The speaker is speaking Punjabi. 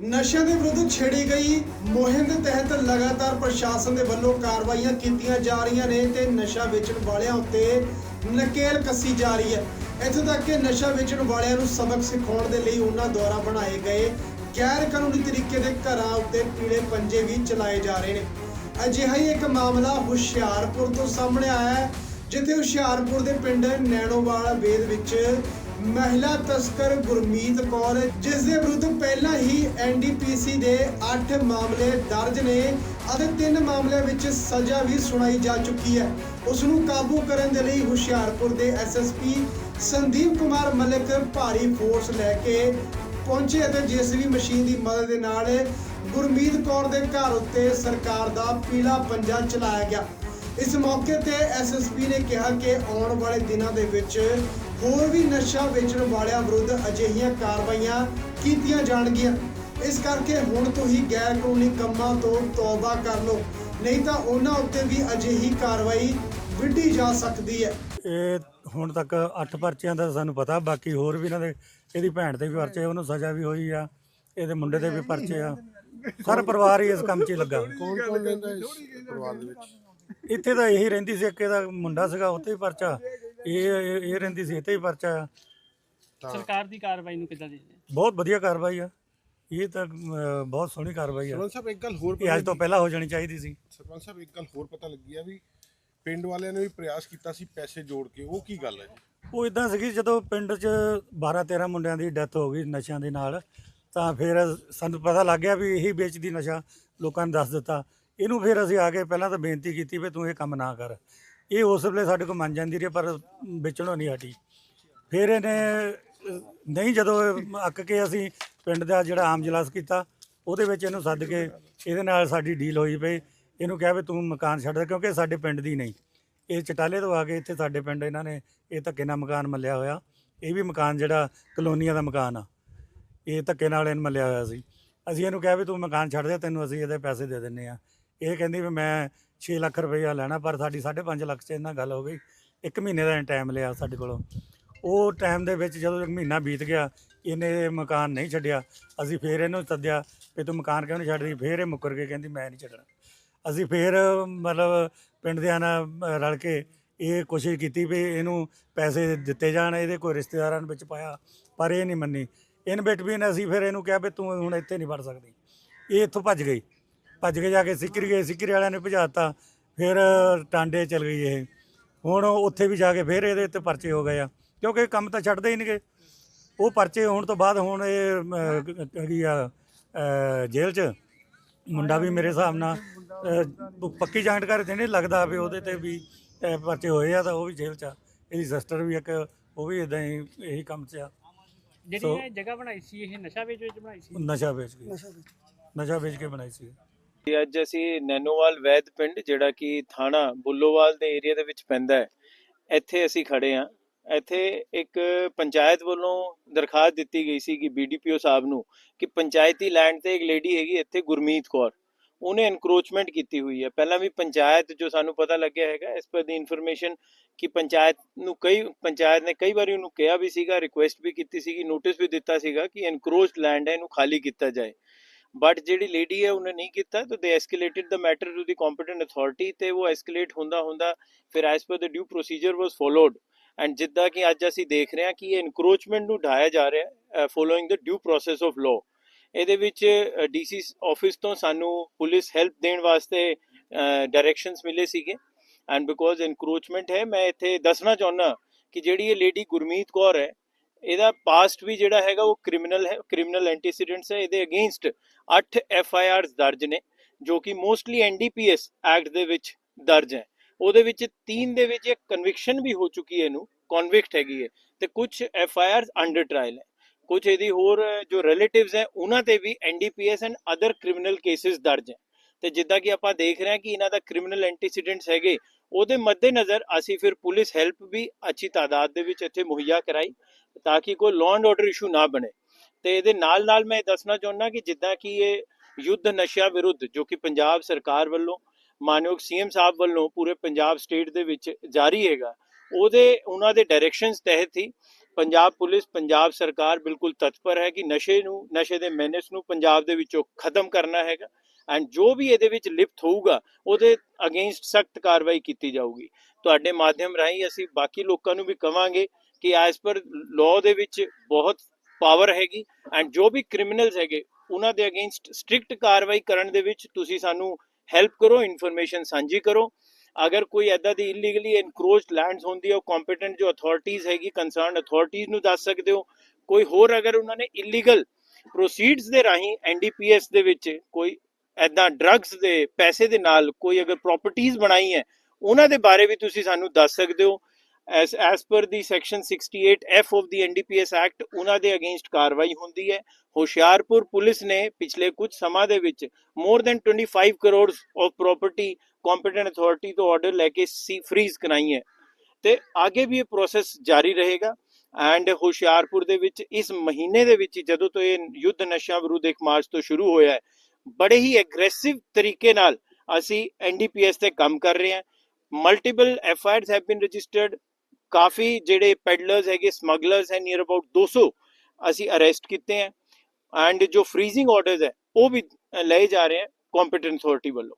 ਨਸ਼ਿਆਂ ਦੇ ਵਿਰੁੱਧ ਛੇੜੀ ਗਈ ਮੁਹਿੰਮ ਦੇ ਤਹਿਤ ਲਗਾਤਾਰ ਪ੍ਰਸ਼ਾਸਨ ਦੇ ਵੱਲੋਂ ਕਾਰਵਾਈਆਂ ਕੀਤੀਆਂ ਜਾ ਰਹੀਆਂ ਨੇ ਤੇ ਨਸ਼ਾ ਵੇਚਣ ਵਾਲਿਆਂ ਉੱਤੇ ਨਕੇਲ ਕੱਸੀ ਜਾ ਰਹੀ ਹੈ। ਇੱਥੋਂ ਤੱਕ ਕਿ ਨਸ਼ਾ ਵੇਚਣ ਵਾਲਿਆਂ ਨੂੰ ਸਬਕ ਸਿਖਾਉਣ ਦੇ ਲਈ ਉਹਨਾਂ ਦੁਆਰਾ ਬਣਾਏ ਗਏ ਗੈਰ ਕਾਨੂੰਨੀ ਤਰੀਕੇ ਦੇ ਘਰਾਂ ਉੱਤੇ ਕੀੜੇ ਪੰਜੇ ਵੀ ਚਲਾਏ ਜਾ ਰਹੇ ਨੇ। ਅਜਿਹਾ ਹੀ ਇੱਕ ਮਾਮਲਾ ਹੁਸ਼ਿਆਰਪੁਰ ਤੋਂ ਸਾਹਮਣੇ ਆਇਆ ਹੈ, ਜਿੱਥੇ ਹੁਸ਼ਿਆਰਪੁਰ ਦੇ ਪਿੰਡ ਨੈਣੋਵਾਲ ਵੇਦ ਵਿੱਚ ਮਹਿਲਾ ਤਸਕਰ ਗੁਰਮੀਤ ਕੌਰ ਜਿਸ ਦੇ ਵਿਰੁੱਧ ਪਹਿਲਾਂ ਹੀ ਐਨਡੀਪੀਸੀ ਦੇ 8 ਮਾਮਲੇ ਦਰਜ ਨੇ ਅਤੇ ਤਿੰਨ ਮਾਮਲਿਆਂ ਵਿੱਚ ਸਜ਼ਾ ਵੀ ਸੁਣਾਈ ਜਾ ਚੁੱਕੀ ਹੈ। ਉਸ ਨੂੰ ਕਾਬੂ ਕਰਨ ਦੇ ਲਈ ਹੁਸ਼ਿਆਰਪੁਰ ਦੇ ਐਸਐਸਪੀ ਸੰਦੀਪ ਕੁਮਾਰ ਮਲਿਕ ਭਾਰੀ ਫੋਰਸ ਲੈ ਕੇ ਪਹੁੰਚੇ ਅਤੇ ਜੀਸੀਬੀ ਮਸ਼ੀਨ ਦੀ ਮਦਦ ਦੇ ਨਾਲ ਗੁਰਮੀਤ ਕੌਰ ਦੇ ਘਰ ਉੱਤੇ ਸਰਕਾਰ ਦਾ ਪੀਲਾ ਪੰਜਾ ਚਲਾਇਆ ਗਿਆ। ਇਸ ਮੌਕੇ ਤੇ ਐਸਐਸਪੀ ਨੇ ਕਿਹਾ ਕਿ ਆਉਣ ਵਾਲੇ ਦਿਨਾਂ ਦੇ ਵਿੱਚ ਹੋਰ ਵੀ ਨਸ਼ਾ ਵੇਚਣ ਵਾਲਿਆਂ ਵਿਰੁੱਧ ਅਜਿਹੀਆਂ ਕਾਰਵਾਈਆਂ ਕੀਤੀਆਂ ਜਾਣਗੀਆਂ। ਇਸ ਕਰਕੇ ਹੁਣ ਤੋਂ ਹੀ ਗੈਰ ਕਾਨੂੰਨੀ ਕੰਮਾਂ ਤੋਂ ਤੌਬਾ ਕਰ ਲਓ। ਨਹੀਂ ਤਾਂ ਉਹਨਾਂ ਉੱਤੇ ਵੀ ਅਜਿਹੀ ਕਾਰਵਾਈ ਵਿੱਢੀ ਜਾ ਸਕਦੀ ਹੈ। ਇਹ ਹੁਣ ਤੱਕ 8 ਪਰਚਿਆਂ ਦਾ ਸਾਨੂੰ ਪਤਾ ਬਾਕੀ ਹੋਰ ਵੀ ਇਹਨਾਂ ਦੇ ਇਹਦੀ ਭੈਣ ਤੇ ਵੀ ਪਰਚੇ ਉਹਨੂੰ ਸਜ਼ਾ ਵੀ ਹੋਈ ਆ ਇਹਦੇ ਮੁੰਡੇ ਤੇ ਵੀ ਪਰਚੇ ਆ। ਸਾਰਾ ਪਰਿਵਾਰ ਹੀ ਇਸ ਕੰਮ 'ਚ ਹੀ ਲੱਗਾ। ਕੌਣ ਕੌਣ ਰਹਿੰਦਾ ਇਸ ਪਰਿਵਾਰ ਦੇ ਵਿੱਚ ਇੱਥੇ ਤਾਂ ਇਹੀ ਰਹਿੰਦੀ ਸੀ ਇੱਕ ਇਹਦਾ ਮੁੰਡਾ ਸੀਗਾ ਉੱਥੇ ਹੀ ਪਰਚਾ। ਇਹ ਇਹ ਇਹ ਰਹਿੰਦੀ ਸੀ ਇੱਥੇ ਹੀ ਪਰਚਾ ਆ। ਤਾਂ ਸਰਕਾਰ ਦੀ ਕਾਰਵਾਈ ਨੂੰ ਕਿੱਦਾਂ ਦੇਖਦੇ ਬਹੁਤ ਵਧੀਆ ਕਾਰਵਾਈ ਆ। ਇਹ ਤਾਂ ਅਮ, ਬਹੁਤ ਸੋਹਣੀ ਕਾਰਵਾਈ ਆ। ਸਰਪੰਚ ਸਾਹਿਬ ਇੱਕ ਗੱਲ ਹੋਰ ਇਹ ਅੱਜ ਤੋਂ ਪਹਿਲਾਂ ਹੋ ਜਾਣੀ ਚਾਹੀਦੀ ਸੀ। ਸਰਪੰਚ ਸਾਹਿਬ ਇੱਕ ਗੱਲ ਹੋਰ ਪਤਾ ਲੱਗੀ ਆ ਵੀ ਪਿੰਡ ਵਾਲਿਆਂ ਨੇ ਵੀ ਪ੍ਰਯਾਸ ਕੀਤਾ ਸੀ ਪੈਸੇ ਜੋੜ ਕੇ। ਉਹ ਕੀ ਗੱਲ ਹੈ ਜੀ? ਉਹ ਇਦਾਂ ਸੀਗੀ ਜਦੋਂ ਪਿੰਡ 'ਚ 12 13 ਮੁੰਡਿਆਂ ਦੀ ਡੈਥ ਹੋ ਗਈ ਨਸ਼ਿਆਂ ਦੇ ਨਾਲ ਤਾਂ ਫਿਰ ਸਾਨੂੰ ਪਤਾ ਲੱਗ ਗਿਆ ਵੀ ਇਹੀ ਵੇਚਦੀ ਨਸ਼ਾ ਲੋਕਾਂ ਨੇ ਦੱਸ ਦਿੱਤਾ। ਇਹਨੂੰ ਫਿਰ ਅਸੀਂ ਆ ਕੇ ਪਹਿਲਾਂ ਤਾਂ ਬੇਨਤੀ ਕੀਤੀ ਵੀ ਤੂੰ ਇਹ ਕੰਮ ਨਾ ਕਰ। ਇਹ ਉਸ ਵੇਲੇ ਸਾਡੇ ਕੋਲ ਮੰਨ ਜਾਂਦੀ ਰਹੀ ਪਰ ਵੇਚਣੋਂ ਨਹੀਂ ਹਟੀ। ਫਿਰ ਇਹਨੇ ਅਹ, ਨਹੀਂ ਜਦੋਂ ਇਹ ਅੱਕ ਕੇ ਅਸੀਂ ਪਿੰਡ ਦਾ ਜਿਹੜਾ ਆਮ ਜਲਾਸ ਕੀਤਾ ਉਹਦੇ ਵਿੱਚ ਇਹਨੂੰ ਸੱਦ ਕੇ ਇਹਦੇ ਨਾਲ ਸਾਡੀ ਡੀਲ ਹੋਈ ਪਈ ਇਹਨੂੰ ਕਿਹਾ ਵੀ ਤੂੰ ਮਕਾਨ ਛੱਡ ਦੇ ਕਿਉਂਕਿ ਇਹ ਸਾਡੇ ਪਿੰਡ ਦੀ ਨਹੀਂ। ਇਹ ਚਟਾਲੇ ਤੋਂ ਆ ਕੇ ਇੱਥੇ ਸਾਡੇ ਪਿੰਡ ਇਹਨਾਂ ਨੇ ਇਹ ਧੱਕੇ ਨਾਲ ਮਕਾਨ ਮੱਲਿਆ ਹੋਇਆ। ਇਹ ਵੀ ਮਕਾਨ ਜਿਹੜਾ ਕਲੋਨੀਆਂ ਦਾ ਮਕਾਨ ਆ। ਇਹ ਧੱਕੇ ਨਾਲ ਇਹਨ ਮੱਲਿਆ ਹੋਇਆ ਸੀ। ਅਸੀਂ ਇਹਨੂੰ ਕਿਹਾ ਵੀ ਤੂੰ ਮਕਾਨ ਛੱਡ ਦੇ ਤੈਨੂੰ ਅਸੀਂ ਇਹਦੇ ਪੈਸੇ ਦੇ ਦਿੰਨੇ ਆ ਇਹ ਕਹਿੰਦੀ ਵੀ ਮੈਂ 6 ਲੱਖ ਰੁਪਈਆ ਲੈਣਾ, ਪਰ ਸਾਡੀ 5.5 ਲੱਖ 'ਚ ਇਹਨਾਂ ਗੱਲ ਹੋ ਗਈ। ਇੱਕ ਮਹੀਨੇ ਦਾ ਟਾਈਮ ਲਿਆ ਸਾਡੇ ਕੋਲੋਂ। ਉਹ ਟਾਈਮ ਦੇ ਵਿੱਚ ਜਦੋਂ ਇੱਕ ਮਹੀਨਾ ਬੀਤ ਗਿਆ, ਇਹਨੇ ਮਕਾਨ ਨਹੀਂ ਛੱਡਿਆ। ਅਸੀਂ ਫੇਰ ਇਹਨੂੰ ਸੱਦਿਆ ਵੀ ਤੂੰ ਮਕਾਨ ਕਿਉਂ ਨਹੀਂ ਛੱਡਦੀ ਫੇਰ ਇਹ ਮੁੱਕਰ ਕੇ ਕਹਿੰਦੀ ਮੈਂ ਨਹੀਂ ਛੱਡਣਾ। ਅਸੀਂ ਫੇਰ ਮਤਲਬ ਪਿੰਡ ਦਿਆਂ ਨਾਲ ਰਲ ਕੇ ਇਹ ਕੋਸ਼ਿਸ਼ ਕੀਤੀ ਵੀ ਇਹਨੂੰ ਪੈਸੇ ਦਿੱਤੇ ਜਾਣ, ਇਹਦੇ ਕੋਈ ਰਿਸ਼ਤੇਦਾਰਾਂ ਵਿੱਚ ਪਾਇਆ, ਪਰ ਇਹ ਨਹੀਂ ਮੰਨੀ। ਇਨ ਬਿਟਵੀਨ ਅਸੀਂ ਫਿਰ ਇਹਨੂੰ ਕਿਹਾ ਵੀ ਤੂੰ ਹੁਣ ਇੱਥੇ ਨਹੀਂ ਵੜ ਸਕਦੀ। ਇਹ ਇੱਥੋਂ ਭੱਜ ਗਈ। ਭੱਜ ਕੇ ਜਾ ਕੇ ਸਿੱਕਰੀ ਗਏ ਸਿੱਕਰੀ ਵਾਲਿਆਂ ਨੇ ਭਜਾਤਾ ਫਿਰ ਟਾਂਡੇ ਚਲ ਗਈ ਇਹ। ਹੁਣ ਉੱਥੇ ਵੀ ਜਾ ਕੇ ਫਿਰ ਇਹਦੇ ਉੱਤੇ ਪਰਚੇ ਹੋ ਗਏ ਆ ਕਿਉਂਕਿ ਇਹ ਕੰਮ ਤਾਂ ਛੱਡਦੇ ਹੀ ਨਹੀਂਗੇ। ਉਹ ਪਰਚੇ ਹੋਣ ਤੋਂ ਬਾਅਦ ਹੁਣ ਇਹ ਹੈਗੀ ਆ ਜੇਲ੍ਹ 'ਚ ਮੁੰਡਾ ਵੀ ਮੇਰੇ ਹਿਸਾਬ ਨਾਲ ਪੱਕੀ ਜਾਣਕਾਰੀ ਤੇ ਨਹੀਂ ਲੱਗਦਾ ਵੀ ਉਹਦੇ ਤੇ ਵੀ ਪਰਚੇ ਹੋਏ ਆ ਤਾਂ ਉਹ ਵੀ ਜੇਲ੍ਹ 'ਚ ਆ। ਇਹਦੀ ਸਿਸਟਰ ਵੀ ਇੱਕ ਉਹ ਵੀ ਇਦਾਂ ਹੀ ਇਹੀ ਕੰਮ 'ਚ ਆ। ਜਿਹੜੀ ਇਹ ਜਗ੍ਹਾ ਬਣਾਈ ਸੀ ਇਹ ਨਸ਼ਾ ਵੇਚ ਵਿੱਚ ਬਣਾਈ ਸੀ? ਨਸ਼ਾ ਵੇਚ ਕੇ। ਨਸ਼ਾ ਵੇਚ ਕੇ ਬਣਾਈ ਸੀ। ਤੇ ਅੱਜ ਅਸੀਂ ਨੈਨੋਵਾਲ ਵੈਦ ਪਿੰਡ, ਜਿਹੜਾ ਕਿ ਥਾਣਾ ਬੁੱਲੋਵਾਲ ਦੇ ਏਰੀਆ ਦੇ ਵਿੱਚ ਪੈਂਦਾ ਹੈ, ਇੱਥੇ ਅਸੀਂ ਖੜੇ ਹਾਂ। ਇੱਥੇ ਇੱਕ ਪੰਚਾਇਤ ਵੱਲੋਂ ਦਰਖਾਸਤ ਦਿੱਤੀ ਗਈ ਸੀ ਕਿ ਬੀਡੀਪੀਓ ਸਾਹਿਬ ਨੂੰ ਕਿ ਪੰਚਾਇਤੀ ਲੈਂਡ ਤੇ ਇੱਕ ਲੇਡੀ ਹੈਗੀ, ਇੱਥੇ ਗੁਰਮੀਤ ਕੌਰ। ਉਹਨੇ ਇਨਕਰੋਚਮੈਂਟ ਕੀਤੀ ਹੋਈ ਹੈ। ਪਹਿਲਾਂ ਵੀ ਪੰਚਾਇਤ, ਜੋ ਸਾਨੂੰ ਪਤਾ ਲੱਗਿਆ ਹੈਗਾ, ਇਸ ਪਰ ਦੀ ਇਨਫੋਰਮੇਸ਼ਨ ਕਿ ਪੰਚਾਇਤ ਨੂੰ ਕਈ, ਪੰਚਾਇਤ ਨੇ ਕਈ ਵਾਰੀ ਉਹਨੂੰ ਕਿਹਾ ਵੀ ਸੀਗਾ ਰਿਕੁਐਸਟ ਵੀ ਕੀਤੀ ਸੀਗੀ ਨੋਟਿਸ ਵੀ ਦਿੱਤਾ ਸੀਗਾ ਕਿ ਐਨਕਰੋਚਡ ਲੈਂਡ ਹੈ, ਇਹਨੂੰ ਖਾਲੀ ਕੀਤਾ ਜਾਏ। ਬਟ ਜਿਹੜੀ ਲੇਡੀ ਹੈ, ਉਹਨੇ ਨਹੀਂ ਕੀਤਾ, ਤਾਂ ਦੇ escalated the matter to the competent authority ਤੇ ਉਹ ਐਸਕੇਲੇਟ ਹੁੰਦਾ ਹੁੰਦਾ, ਫਿਰ as per the due procedure was followed and ਜਿੱਦਾਂ ਕਿ ਅੱਜ ਅਸੀਂ ਦੇਖ ਰਹੇ ਹਾਂ ਕਿ ਇਹ ਇਨਕਰੋਚਮੈਂਟ ਨੂੰ ਢਾਇਆ ਜਾ ਰਿਹਾ ਹੈ following the due process of law ਇਹਦੇ ਵਿੱਚ ਡੀਸੀ ਆਫਿਸ ਤੋਂ ਸਾਨੂੰ ਪੁਲਿਸ ਹੈਲਪ ਦੇਣ ਵਾਸਤੇ ਡਾਇਰੈਕਸ਼ਨਸ ਮਿਲੇ ਸੀਗੇ। ਐਂਡ ਬਿਕੋਜ਼ ਇਨਕਰੋਚਮੈਂਟ ਹੈ, ਮੈਂ ਇੱਥੇ ਦੱਸਣਾ ਚਾਹੁੰਦਾ ਕਿ ਜਿਹੜੀ ਇਹ ਲੇਡੀ ਗੁਰਮੀਤ ਕੌਰ ਹੈ ਇਹਦਾ ਪਾਸਟ ਵੀ ਜਿਹੜਾ ਹੈਗਾ ਉਹ ਕ੍ਰਿਮੀਨਲ ਹੈ ਕ੍ਰਿਮੀਨਲ ਐਂਟੀਸੀਡੈਂਟਸ ਹੈ, ਇਹਦੇ ਅਗੇਂਸਟ 8 ਐਫ ਆਈ ਆਰਸ ਦਰਜ ਨੇ, ਜੋ ਕਿ ਮੋਸਟਲੀ ਐਨਡੀਪੀਐਸ ਐਕਟ ਦੇ ਵਿੱਚ ਦਰਜ ਹੈ। ਉਹਦੇ ਵਿੱਚ ਤਿੰਨ ਦੇ ਵਿੱਚ ਇੱਕ ਕਨਵਿਕਸ਼ਨ ਵੀ ਹੋ ਚੁੱਕੀ ਹੈ ਇਹਨੂੰ ਕਨਵਿਕਟ ਹੈਗੀ ਹੈ ਤੇ ਕੁਝ F I Rs under trial ਹੈ। ਕੁਝ ਇਹਦੀ ਹੋਰ ਜੋ ਰਿਲੇਟਿਵਸ ਹੈ, ਉਹਨਾਂ ਤੇ ਵੀ NDPS and other criminal cases ਦਰਜ ਹੈ। ਤੇ ਜਿੱਦਾਂ ਕਿ ਆਪਾਂ ਦੇਖ ਰਹੇ ਹਾਂ ਕਿ ਇਹਨਾਂ ਦਾ ਕ੍ਰਿਮੀਨਲ ਐਂਟੀਸੀਡੈਂਟਸ ਹੈਗੇ, ਉਹਦੇ ਮੱਦੇਨਜ਼ਰ ਅਸੀਂ ਫਿਰ ਪੁਲਿਸ ਹੈਲਪ ਵੀ ਅੱਛੀ ਤਾਦਾਦ ਦੇ ਵਿੱਚ ਇੱਥੇ ਮੁਹੱਈਆ ਕਰਾਈ। ਤਾਂ ਕਿ ਕੋਈ ਲਾਅ ਐਂਡ ਆਰਡਰ ਇਸ਼ੂ ਨਾ ਬਣੇ। ਤੇ ਇਹਦੇ ਨਾਲ ਨਾਲ ਮੈਂ ਇਹ ਦੱਸਣਾ ਚਾਹੁੰਦਾ ਕਿ ਜਿੱਦਾਂ ਕਿ ਇਹ ਯੁੱਧ ਨਸ਼ਿਆਂ ਵਿਰੁੱਧ, ਜੋ ਕਿ ਪੰਜਾਬ ਸਰਕਾਰ ਵੱਲੋਂ, ਮਾਨਯੋਗ ਸੀਐਮ ਸਾਹਿਬ ਵੱਲੋਂ ਪੂਰੇ ਪੰਜਾਬ ਸਟੇਟ ਦੇ ਵਿੱਚ ਜਾਰੀ ਹੈਗਾ, ਉਹਦੇ, ਉਹਨਾਂ ਦੇ ਡਾਇਰੈਕਸ਼ਨਸ ਤਹਿਤ ਹੀ ਪੰਜਾਬ ਪੁਲਿਸ, ਪੰਜਾਬ ਸਰਕਾਰ ਬਿਲਕੁਲ ਤਤਪਰ ਹੈ ਕਿ ਨਸ਼ੇ ਨੂੰ, ਨਸ਼ੇ ਦੇ ਮੈਨੇਸ ਨੂੰ ਪੰਜਾਬ ਦੇ ਵਿੱਚੋਂ ਖਤਮ ਕਰਨਾ ਹੈਗਾ ਐਂਡ ਜੋ ਵੀ ਇਹਦੇ ਵਿੱਚ ਲਿਪਤ ਹੋਊਗਾ, ਉਹਦੇ ਅਗੇਂਸਟ ਸਖਤ ਕਾਰਵਾਈ ਕੀਤੀ ਜਾਊਗੀ। ਤੁਹਾਡੇ ਮਾਧਿਅਮ ਰਾਹੀਂ ਅਸੀਂ ਬਾਕੀ ਲੋਕਾਂ ਨੂੰ ਵੀ ਕਵਾਂਗੇ ਕਿ ਐਸ ਪਰ ਲਾਅ ਦੇ ਵਿੱਚ ਬਹੁਤ ਪਾਵਰ ਹੈਗੀ ਐਂਡ ਜੋ ਵੀ ਕ੍ਰਿਮੀਨਲਸ ਹੈਗੇ, ਉਹਨਾਂ ਦੇ ਅਗੇਂਸਟ ਸਟ੍ਰਿਕਟ ਕਾਰਵਾਈ ਕਰਨ ਦੇ ਵਿੱਚ ਤੁਸੀਂ ਸਾਨੂੰ ਹੈਲਪ ਕਰੋ ਇਨਫੋਰਮੇਸ਼ਨ ਸਾਂਝੀ ਕਰੋ। ਅਗਰ ਕੋਈ ਐਦਾਂ ਦੀ ਇਲੀਗਲੀ ਐਨਕਰੋਚਡ ਲੈਂਡਸ ਹੁੰਦੀ ਹੈ, ਉਹ ਕੰਪੀਟੈਂਟ ਜੋ ਅਥਾਰਟੀਆਂ ਹੈਗੀ ਕੰਸਰਨਡ ਅਥਾਰਟੀਆਂ ਨੂੰ ਦੱਸ ਸਕਦੇ ਹੋ। ਕੋਈ ਹੋਰ ਅਗਰ ਉਹਨਾਂ ਨੇ ਇਲੀਗਲ ਪ੍ਰੋਸੀਡਸ ਦੇ ਰਾਹੀਂ ਐਨਡੀਪੀਐਸ ਦੇ ਵਿੱਚ ਕੋਈ ਐਦਾਂ ਡਰੱਗਸ ਦੇ ਪੈਸੇ ਦੇ ਨਾਲ ਕੋਈ ਅਗਰ ਪ੍ਰਾਪਰਟੀਆਂ ਬਣਾਈ ਹੈ, ਉਹਨਾਂ ਦੇ ਬਾਰੇ ਵੀ ਤੁਸੀਂ ਸਾਨੂੰ ਦੱਸ ਸਕਦੇ ਹੋ। As as per the section 68 F of the NDPS act ਉਹਨਾਂ ਦੇ ਅਗੇਂਸਟ ਕਾਰਵਾਈ ਹੁੰਦੀ ਹੈ। ਹੁਸ਼ਿਆਰਪੁਰ ਪੁਲਿਸ ਨੇ ਪਿਛਲੇ ਕੁਝ ਸਮਾਂ ਦੇ ਵਿੱਚ more than 25 crore of property competent authority ਤੋਂ ਆਰਡਰ ਲੈ ਕੇ ਸੀ ਫ੍ਰੀਜ਼ ਕਰਾਈ ਹੈ। ਤੇ ਅੱਗੇ ਵੀ ਇਹ ਪ੍ਰੋਸੈਸ ਜਾਰੀ ਰਹੇਗਾ ਐਂਡ ਹੁਸ਼ਿਆਰਪੁਰ ਦੇ ਵਿੱਚ ਇਸ ਮਹੀਨੇ ਦੇ ਵਿੱਚ ਜਦੋਂ ਤੋਂ ਇਹ ਯੁੱਧ ਨਸ਼ਾ ਵਿਰੁੱਧ ਇੱਕ ਮਾਰਚ ਤੋਂ ਸ਼ੁਰੂ ਹੋਇਆ ਹੈ, ਬੜੇ ਹੀ ਐਗਰੈਸਿਵ ਤਰੀਕੇ ਨਾਲ ਅਸੀਂ ਐਨਡੀਪੀਐਸ ਤੇ ਕੰਮ ਕਰ ਰਹੇ ਹਾਂ। Multiple FIRs have been registered ਕਾਫੀ ਜਿਹੜੇ ਪੈਡਲਰਸ ਹੈਗੇ ਸਮਗਲਰਸ ਹੈ ਨੀਅਰ ਅਬਾਊਟ 200 ਅਸੀਂ ਅਰੈਸਟ ਕੀਤੇ ਹੈ। ਐਂਡ ਜੋ ਫ੍ਰੀਜ਼ਿੰਗ ਆਰਡਰਸ ਹੈ, ਉਹ ਵੀ ਲਏ ਜਾ ਰਹੇ ਹੈ ਕੰਪੀਟੈਂਟ ਅਥਾਰਟੀ ਵੱਲੋਂ।